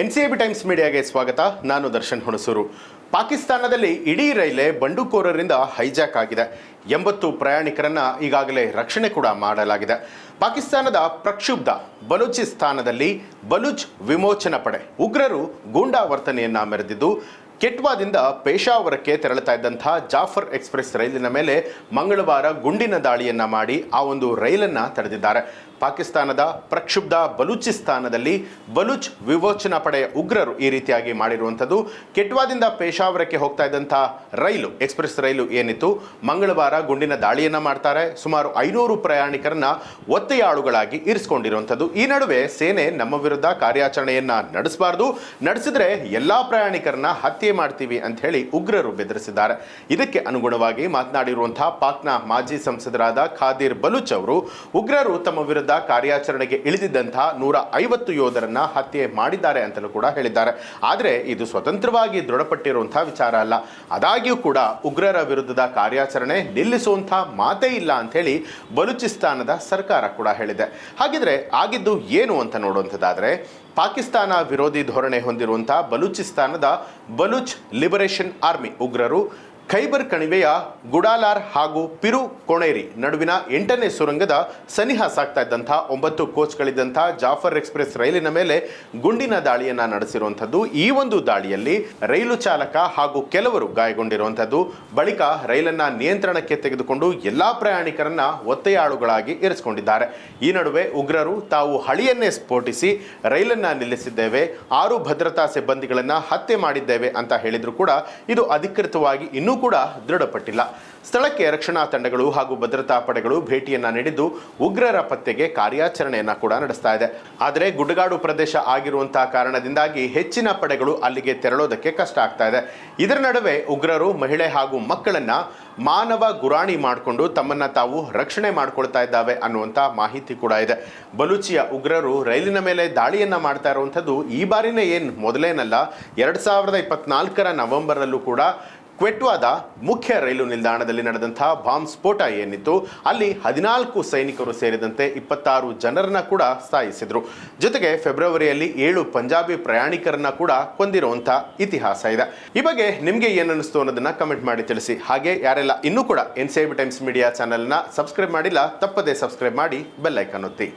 N C B Times ಮೀಡಿಯಾಗೆ ಸ್ವಾಗತ. ನಾನು ದರ್ಶನ್ ಹುಣಸೂರು. ಪಾಕಿಸ್ತಾನದಲ್ಲಿ ಇಡೀ ರೈಲೆ ಬಂಡುಕೋರರಿಂದ ಹೈಜಾಕ್ ಆಗಿದೆ. ಎಂಬತ್ತು ಪ್ರಯಾಣಿಕರನ್ನ ಈಗಾಗಲೇ ರಕ್ಷಣೆ ಕೂಡ ಮಾಡಲಾಗಿದೆ. ಪಾಕಿಸ್ತಾನದ ಪ್ರಕ್ಷುಬ್ಧ ಬಲೂಚಿಸ್ತಾನದಲ್ಲಿ ಬಲೂಚ್ ವಿಮೋಚನಾ ಪಡೆ. ಉಗ್ರರು ಗೂಂಡಾ ವರ್ತನೆಯನ್ನ ಮೆರೆದಿದ್ದು, ಕೆಟ್ವಾದಿಂದ ಪೇಶಾವರಕ್ಕೆ ತೆರಳುತ್ತಾ ಇದ್ದಂತಹ ಜಾಫರ್ ಎಕ್ಸ್ಪ್ರೆಸ್ ರೈಲಿನ ಮೇಲೆ ಮಂಗಳವಾರ ಗುಂಡಿನ ದಾಳಿಯನ್ನ ಮಾಡಿ ಆ ಒಂದು ರೈಲನ್ನ ತಡೆದಿದ್ದಾರೆ. ಪಾಕಿಸ್ತಾನದ ಪ್ರಕ್ಷುಬ್ಧ ಬಲೂಚಿಸ್ತಾನದಲ್ಲಿ ಬಲೂಚ್ ವಿಮೋಚನಾ ಪಡೆಯ ಉಗ್ರರು ಈ ರೀತಿಯಾಗಿ ಮಾಡಿರುವಂಥದ್ದು. ಕೆಟ್ವಾದಿಂದ ಪೇಶಾವರಕ್ಕೆ ಹೋಗ್ತಾ ಇದ್ದಂಥ ರೈಲು, ಎಕ್ಸ್ಪ್ರೆಸ್ ರೈಲು ಏನಿತ್ತು, ಮಂಗಳವಾರ ಗುಂಡಿನ ದಾಳಿಯನ್ನ ಮಾಡ್ತಾರೆ. ಸುಮಾರು ಐನೂರು ಪ್ರಯಾಣಿಕರನ್ನ ಒತ್ತೆಯಾಳುಗಳಾಗಿ ಇರಿಸಿಕೊಂಡಿರುವಂಥದ್ದು. ಈ ನಡುವೆ ಸೇನೆ ನಮ್ಮ ವಿರುದ್ಧ ಕಾರ್ಯಾಚರಣೆಯನ್ನ ನಡೆಸಬಾರ್ದು. ನಡೆಸಿದ್ರೆ ಎಲ್ಲಾ ಪ್ರಯಾಣಿಕರನ್ನ ಹತ್ಯೆ ಮಾಡ್ತೀವಿ ಅಂತ ಹೇಳಿ ಉಗ್ರರು ಬೆದರಿಸಿದ್ದಾರೆ. ಇದಕ್ಕೆ ಅನುಗುಣವಾಗಿ ಮಾತನಾಡಿರುವಂತಹ ಪಾಕ್ನ ಮಾಜಿ ಸಂಸದರಾದ ಖಾದಿರ್ ಬಲೂಚ್ ಅವರು, ಉಗ್ರರು ತಮ್ಮ ವಿರುದ್ಧ ಕಾರ್ಯಾಚರಣೆಗೆ ಇಳಿದಿದ್ದಂತಹ ನೂರ ಐವತ್ತು ಯೋಧರನ್ನ ಹತ್ಯೆ ಮಾಡಿದ್ದಾರೆ ಅಂತಲೂ ಕೂಡ ಹೇಳಿದ್ದಾರೆ. ಆದರೆ ಇದು ಸ್ವತಂತ್ರವಾಗಿ ದೃಢಪಟ್ಟಿರುವಂತಹ ವಿಚಾರ ಅಲ್ಲ. ಆದಾಗ್ಯೂ ಕೂಡ ಉಗ್ರರ ವಿರುದ್ಧದ ಕಾರ್ಯಾಚರಣೆ ನಿಲ್ಲಿಸುವಂತಹ ಮಾತೇ ಇಲ್ಲ ಅಂತ ಹೇಳಿ ಬಲೂಚಿಸ್ತಾನದ ಸರ್ಕಾರ ಕೂಡ ಹೇಳಿದೆ. ಹಾಗಿದ್ರೆ ಆಗಿದ್ದು ಏನು ಅಂತ ನೋಡುವಂಥದ್ದಾದ್ರೆ, ಪಾಕಿಸ್ತಾನ ವಿರೋಧಿ ಧೋರಣೆ ಹೊಂದಿರುವಂತಹ ಬಲೂಚಿಸ್ತಾನದ ಬಲೂಚ್ ಲಿಬರೇಷನ್ ಆರ್ಮಿ ಉಗ್ರರು ಖೈಬರ್ ಕಣಿವೆಯ ಗುಡಾಲಾರ್ ಹಾಗೂ ಪಿರು ಕೊಣೇರಿ ನಡುವಿನ ಎಂಟನೇ ಸುರಂಗದ ಸನಿಹ ಸಾಗ್ತಾ ಇದ್ದಂಥ ಒಂಬತ್ತು ಕೋಚ್ಗಳಿದ್ದಂಥ ಜಾಫರ್ ಎಕ್ಸ್ಪ್ರೆಸ್ ರೈಲಿನ ಮೇಲೆ ಗುಂಡಿನ ದಾಳಿಯನ್ನು ನಡೆಸಿರುವಂಥದ್ದು. ಈ ಒಂದು ದಾಳಿಯಲ್ಲಿ ರೈಲು ಚಾಲಕ ಹಾಗೂ ಕೆಲವರು ಗಾಯಗೊಂಡಿರುವಂಥದ್ದು. ಬಳಿಕ ರೈಲನ್ನ ನಿಯಂತ್ರಣಕ್ಕೆ ತೆಗೆದುಕೊಂಡು ಎಲ್ಲಾ ಪ್ರಯಾಣಿಕರನ್ನ ಒತ್ತೆಯಾಳುಗಳಾಗಿ ಇರಿಸಿಕೊಂಡಿದ್ದಾರೆ. ಈ ನಡುವೆ ಉಗ್ರರು ತಾವು ಹಳಿಯನ್ನೇ ಸ್ಫೋಟಿಸಿ ರೈಲನ್ನ ನಿಲ್ಲಿಸಿದ್ದೇವೆ. ಆರು ಭದ್ರತಾ ಸಿಬ್ಬಂದಿಗಳನ್ನು ಹತ್ಯೆ ಮಾಡಿದ್ದೇವೆ ಅಂತ ಹೇಳಿದ್ರು ಕೂಡ ಇದು ಅಧಿಕೃತವಾಗಿ ಇನ್ನೂ ಕೂಡ ದೃಢಪಟ್ಟಿಲ್ಲ. ಸ್ಥಳಕ್ಕೆ ರಕ್ಷಣಾ ತಂಡಗಳು ಹಾಗೂ ಭದ್ರತಾ ಪಡೆಗಳು ಭೇಟಿಯನ್ನ ನೀಡಿದ್ದು ಉಗ್ರರ ಪತ್ತೆಗೆ ಕಾರ್ಯಾಚರಣೆಯನ್ನ ಕೂಡ ನಡೆಸ್ತಾ ಇದೆ. ಆದರೆ ಗುಡ್ಡಗಾಡು ಪ್ರದೇಶ ಆಗಿರುವಂತಹ ಕಾರಣದಿಂದಾಗಿ ಹೆಚ್ಚಿನ ಪಡೆಗಳು ಅಲ್ಲಿಗೆ ತೆರಳೋದಕ್ಕೆ ಕಷ್ಟ ಆಗ್ತಾ ಇದೆ. ಇದರ ನಡುವೆ ಉಗ್ರರು, ಮಹಿಳೆ ಹಾಗೂ ಮಕ್ಕಳನ್ನ ಮಾನವ ಗುರಾಣಿ ಮಾಡಿಕೊಂಡು ತಮ್ಮನ್ನ ತಾವು ರಕ್ಷಣೆ ಮಾಡ್ಕೊಳ್ತಾ ಇದ್ದಾವೆ ಅನ್ನುವಂಥ ಮಾಹಿತಿ ಕೂಡ ಇದೆ. ಬಲೂಚಿಯ ಉಗ್ರರು ರೈಲಿನ ಮೇಲೆ ದಾಳಿಯನ್ನ ಮಾಡ್ತಾ ಇರುವಂಥದ್ದು ಈ ಬಾರಿನೇ ಏನು ಮೊದಲೇನಲ್ಲ, ಎರಡ್ ಸಾವಿರದ ಇಪ್ಪತ್ನಾಲ್ಕರ ನವೆಂಬರ್ನಲ್ಲೂ ಕೂಡ ಕ್ವೆಟ್ವಾದ ಮುಖ್ಯ ರೈಲು ನಿಲ್ದಾಣದಲ್ಲಿ ನಡೆದಂತಹ ಬಾಂಬ್ ಸ್ಫೋಟ ಏನಿತ್ತು, ಅಲ್ಲಿ ಹದಿನಾಲ್ಕು ಸೈನಿಕರು ಸೇರಿದಂತೆ ಇಪ್ಪತ್ತಾರು ಜನರನ್ನ ಕೂಡ ಸಾಯಿಸಿದ್ರು ಜೊತೆಗೆ ಫೆಬ್ರವರಿಯಲ್ಲಿ ಏಳು ಪಂಜಾಬಿ ಪ್ರಯಾಣಿಕರನ್ನ ಕೂಡ ಕೊಂದಿರುವಂಥ ಇತಿಹಾಸ ಇದೆ. ಈ ಬಗ್ಗೆ ನಿಮಗೆ ಏನನ್ನಿಸ್ತು ಅನ್ನೋದನ್ನ ಕಮೆಂಟ್ ಮಾಡಿ ತಿಳಿಸಿ. ಹಾಗೆ ಯಾರೆಲ್ಲ ಇನ್ನೂ ಕೂಡ ಎನ್ ಸಿ ಟೈಮ್ಸ್ ಮೀಡಿಯಾ ಚಾನೆಲ್ನ ಸಬ್ಸ್ಕ್ರೈಬ್ ಮಾಡಿಲ್ಲ, ತಪ್ಪದೇ ಸಬ್ಸ್ಕ್ರೈಬ್ ಮಾಡಿ ಬೆಲ್ಲೈಕನ್ ಒತ್ತಿ.